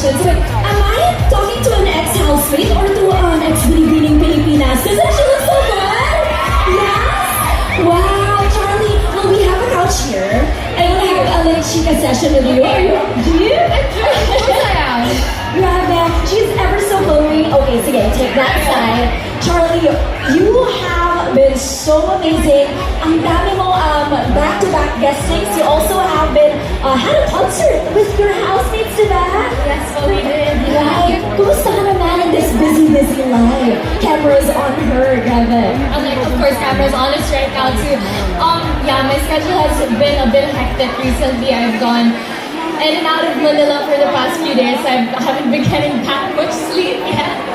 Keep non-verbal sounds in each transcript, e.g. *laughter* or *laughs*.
Wait, am I talking to an ex-housemate or to uh, an ex-binibining Pilipinas? Does that she look so good? Yes? Wow, Charlie. Well, we have a couch here. And we have a like chica session with you. Are you? Do you? Of course I am. Grabe, she's ever so glowing. Okay, sige, take that side. Charlie, you have been so amazing. Ang dami mo um, back-to-back guestings. You also have been, uh, had a concert with your housemates, diba? Yes, well, we did. Right. Kumusta ka naman in this busy, busy life? Cameras on her, grabe. I'm like, of course, camera's on us right now too. Um, yeah, my schedule has been a bit hectic recently. I've gone in and out of Manila for the past few days. I haven't been getting that much sleep yet.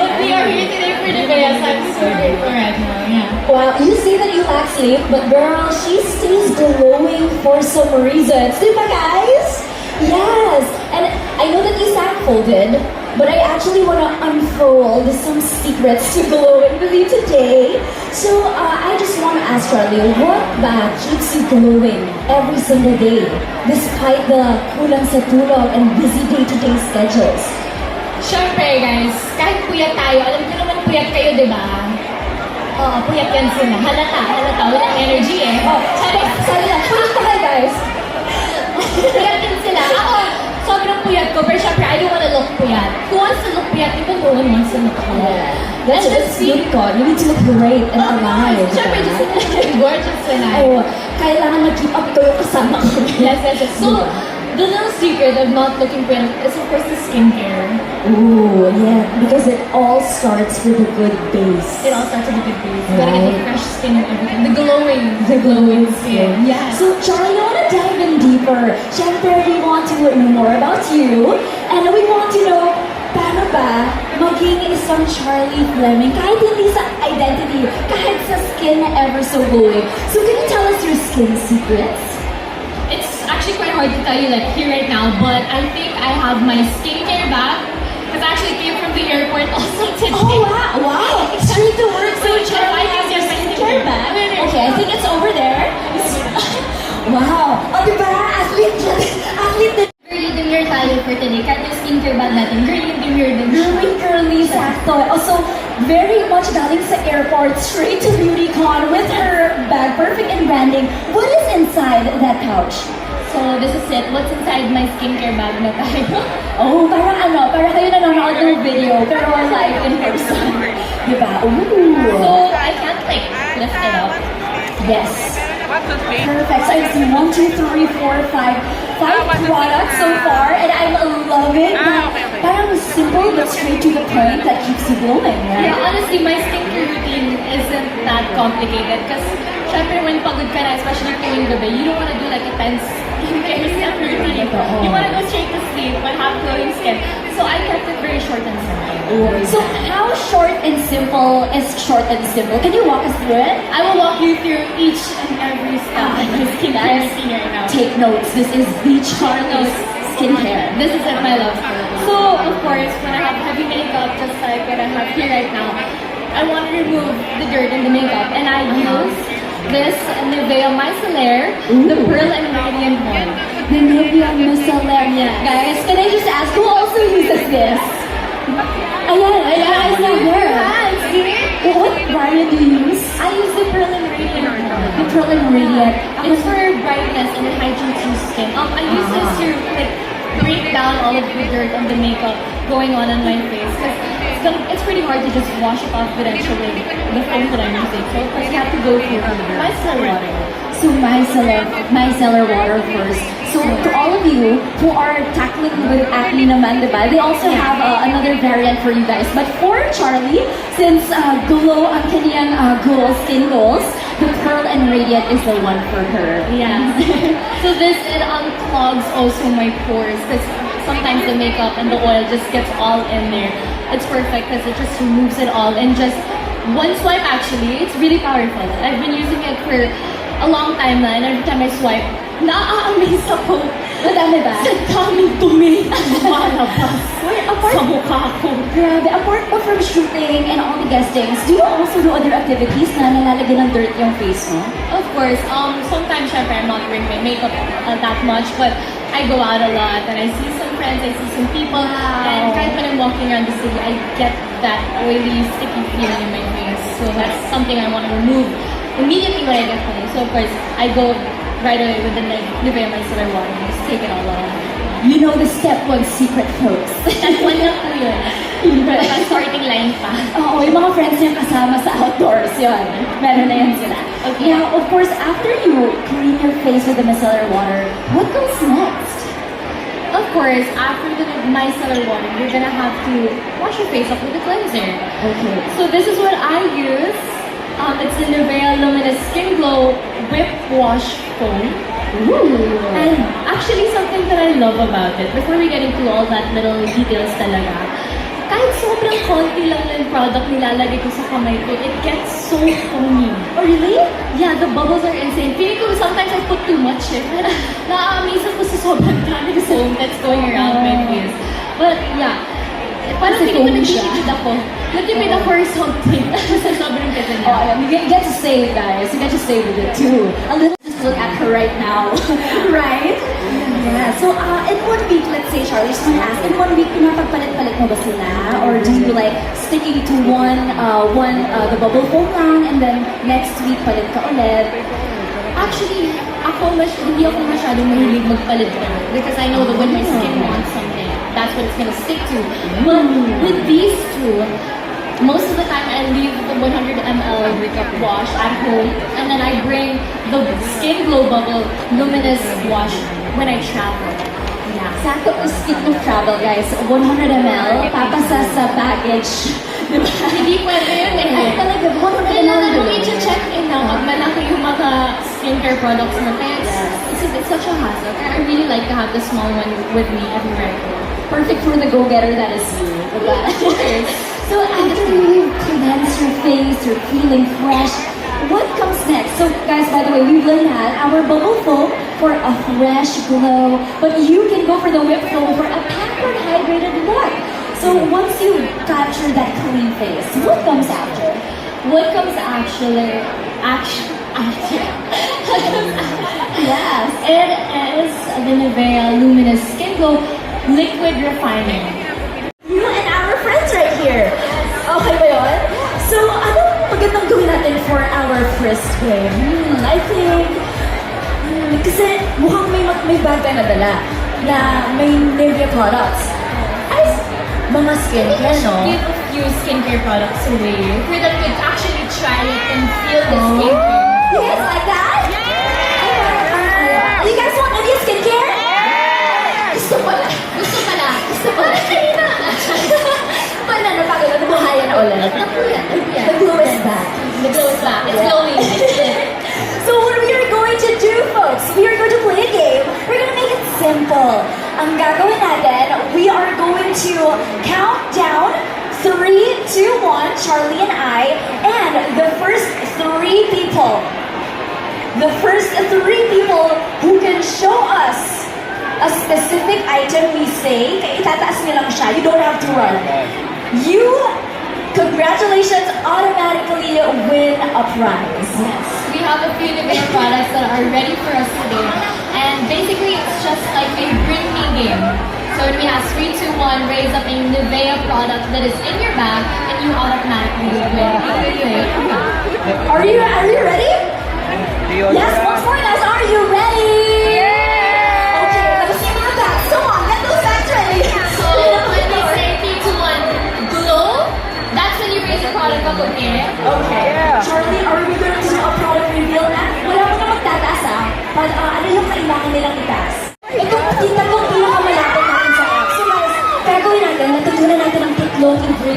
But we are here today for the best. I'm so grateful right now. Yeah. Well, you say that you lack sleep, but girl, she stays glowing for some reasons. Diba, guys? Yes. And I know that you sat folded, but I actually want to unfold some secrets to glowing with you today. So, uh, I just want to ask Charlie, what ba keeps you glowing every single day, despite the kulang sa tulog and busy day-to-day schedules? Siyempre, guys, kahit puyat tayo, alam ko naman puyat kayo, di ba? Oo, puyat yan sila. Halata, halata. Walang energy eh. Oh, sorry, sorry lang. Push pa kayo, guys. *laughs* Puyat din sila. Ako, sobrang puyat ko. Pero syempre, I don't wanna look puyat. Who wants to look puyat? Even no one wants to look puyat. That's just just be- unicorn. You need to look great and alive. Syempre, diba? just *laughs* gorgeous tonight. Oh, kailangan mag-keep up kayo kasama ko. Yes, yes, yes. So, the little secret of not looking puyat is of course the skincare. Ooh, yeah, because it all starts with a good base. It all starts with a good base. You gotta get the fresh skin and everything. The glowing, The glowing skin. Yeah. So, Charlie, I want to dive in deeper. Siyempre, we want to learn more about you. And we want to know, paano ba maging isang Charlie Fleming? Kahit hindi sa identity, kahit sa skin na ever so glowing. So, can you tell us your skin secrets? It's actually quite hard to tell you like here right now, but I think I have my skincare bag. Because I actually came from the airport *laughs* also today. Oh, wow, wow. Straight to work. So, Charlie I has think your skincare bag. Okay, I think it's over there. *laughs* wow. O, diba? Uh, athlete, *laughs* athlete Girly demure tayo for today. Kahit yung skincare bag natin, girly demure din. Girly, girly, sakto. Also, very much galing sa airport, straight to BeautyCon with her bag, perfect in branding. What is inside that pouch? So, this is it. What's inside my skincare bag na tayo? *laughs* Oh, parang ano, parang kayo nanonood ng video, pero live in person. *laughs* Diba? Ooh. so, I can't like lift it up. Yes. Perfect. So I see one, two, three, four, five, five products so far, and I love it. Ah, okay, simple but straight to the point that keeps you glowing, right? Yeah, honestly, my skincare routine isn't that complicated because syempre when pagod ka na, especially tuwing gabi, you don't want to do like a tense skincare step routine. Totoo. You uh-huh. want to go straight to sleep but have glowing skin. So I kept it very short and simple. So how short and simple is short and simple? Can you walk us through it? I will walk you through each and every step of my *laughs* skincare Guys, routine right now. Take notes. This is the Charlie's skincare. This is it, my love. So, of course, when I have heavy makeup, just like what I have here right now, I want to remove the dirt and the makeup. And I use this Nivea Micellar, the Pearl and Radiant one. The Nivea Micellar. Guys, can I just ask who also uses this? Ayan, ayan, I know. Yes, What variant do you use? I use the Pearl and Radiant one. The Pearl and Radiant. It's for brightness and hygiene to skin. Um, I use this to like break down all of the dirt and the makeup going on on my face because it's, pretty hard to just wash it off with actually the foam that I'm using. So you have to go through micellar water. So micellar, micellar water first. So to all of you who are tackling with acne naman, diba? They also have uh, another variant for you guys. But for Charlie, since uh, glow ang kanyang uh, goals, skin goals, the Pearl and Radiant is the one for her. Yeah. *laughs* so this it unclogs also my pores because sometimes the makeup and the oil just gets all in there. It's perfect because it just removes it all and just one swipe. Actually, it's really powerful. I've been using it for a long time now, and every time I swipe, naa-amaze ako. Madami ba? Sa daming ang lumalabas sa mukha ko. Grabe, apart pa from shooting and all the guestings, do you also do other activities na nalalagyan ng dirt yung face mo? Of course, um, sometimes syempre I'm not wearing my makeup uh, that much, but I go out a lot and I see some friends, I see some people, and kahit when I'm walking around the city, I get that oily, sticky feeling in my face. So that's something I want to remove immediately when I get home. So of course, I go right away with the Nive- Nivea micellar water and just take it all off. You know the step one secret, folks. *laughs* That one lang po yun. Baka starting line pa. Oo, yung mga friends niya kasama sa outdoors, yun. Meron na yan sila. Okay. Now, of course, after you clean your face with the micellar water, what comes next? Of course, after the micellar water, you're gonna have to wash your face off with a cleanser. Okay. So this is what I use. Um, it's the Nivea Luminous Skin Glow Whip Wash Foam. Ooh. And actually, something that I love about it, before we get into all that little details talaga, kahit sobrang konti lang ng product nilalagay ko sa kamay ko, it gets so foamy. oh, really? Yeah, the bubbles are insane. Feeling ko sometimes I put too much eh. *laughs* Na-amaze ako sa sobrang dami foam that's going around my face. But yeah, parang feeling ko foamy siya. Nagtitipid ako. Nagtipid ako or something. sa sobrang ganda niya. Oh, yeah, you get, get to save, guys. You get to save with it too. A little just look at her right now, *laughs* right? Yeah. So, uh, in one week, let's say, Charlie, just to ask, in one week, pinapagpalit-palit mo ba sila? Or do you like sticking to one, uh, one, uh, the bubble foam lang, and then next week, palit ka ulit? Actually, ako mas, hindi ako masyadong mahilig magpalit-palit because I know that when my skin wants something, that's what it's gonna stick to. But with these two, most of the time I leave the 100 ml wash at home and then I bring the Skin Glow Bubble Luminous Wash when I travel. Yeah. Sakto ko skip ng travel, guys. 100 ml, papasa sa baggage. Diba? *laughs* Hindi pwede *laughs* yun eh. Ay, talaga, 100 Kailangan ml. mo i-check in na pag malaki yung mga skincare products mo. Kaya it's, it's, it's such a hassle. I really like to have the small one with me everywhere I go. Perfect for the go-getter that is you. Diba? *laughs* so after you cleanse your face, you're feeling fresh, what comes next? So guys, by the way, we've learned that our bubble foam for a fresh glow, but you can go for the whip foam for a pampered, hydrated look. So once you capture that clean face, what comes after? What comes actually, actually, *laughs* actually, Yes. it is the Nivea Luminous Skin Glow Liquid Refining. For our first game? Hmm, I think, hmm, kasi mukhang may, may bag ka nadala na may Nivea products. Ay, mga skincare, no? Give a few skincare products away for them to actually try it and feel the Oh. skincare. Yes, like that? Simple. Ang gagawin natin, we are going to count down three, two, one, Charlie and I, and the first three people, the first three people who can show us a specific item we say, itataas niyo siya. You don't have to run. You, congratulations, automatically win a prize. Yes. We have a few Nivea products that are ready for So when we have three, two, one, raise up a Nivea product that is in your bag, and you automatically win. Either. Are you are you ready? Yes, once more guys, are you ready?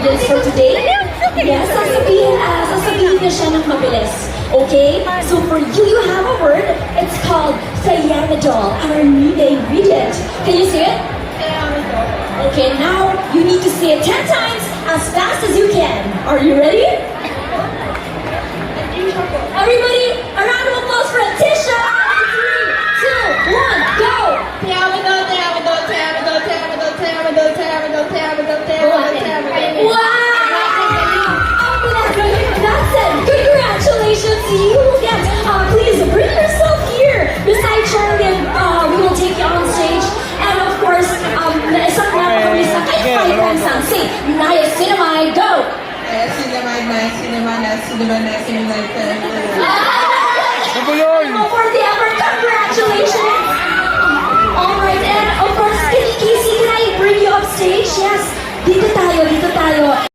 Ingredients for today. Yes, sasabihin, ah, sasabihin niya siya ng mabilis. Okay? So for you, you have a word. It's called Thiamidol, our new ingredient. Can you say it? Okay, now you need to say it 10 times as fast as you can. Are you ready? *laughs* Everybody, a round of applause for Tisha! niacinamide, go! Eh, niacinamide, niacinamide, niacinamide, niacinamide. Ano ba yun? For the effort, congratulations! Alright, and of course, Kitty Casey, can I bring you upstage? Yes, dito tayo, dito tayo.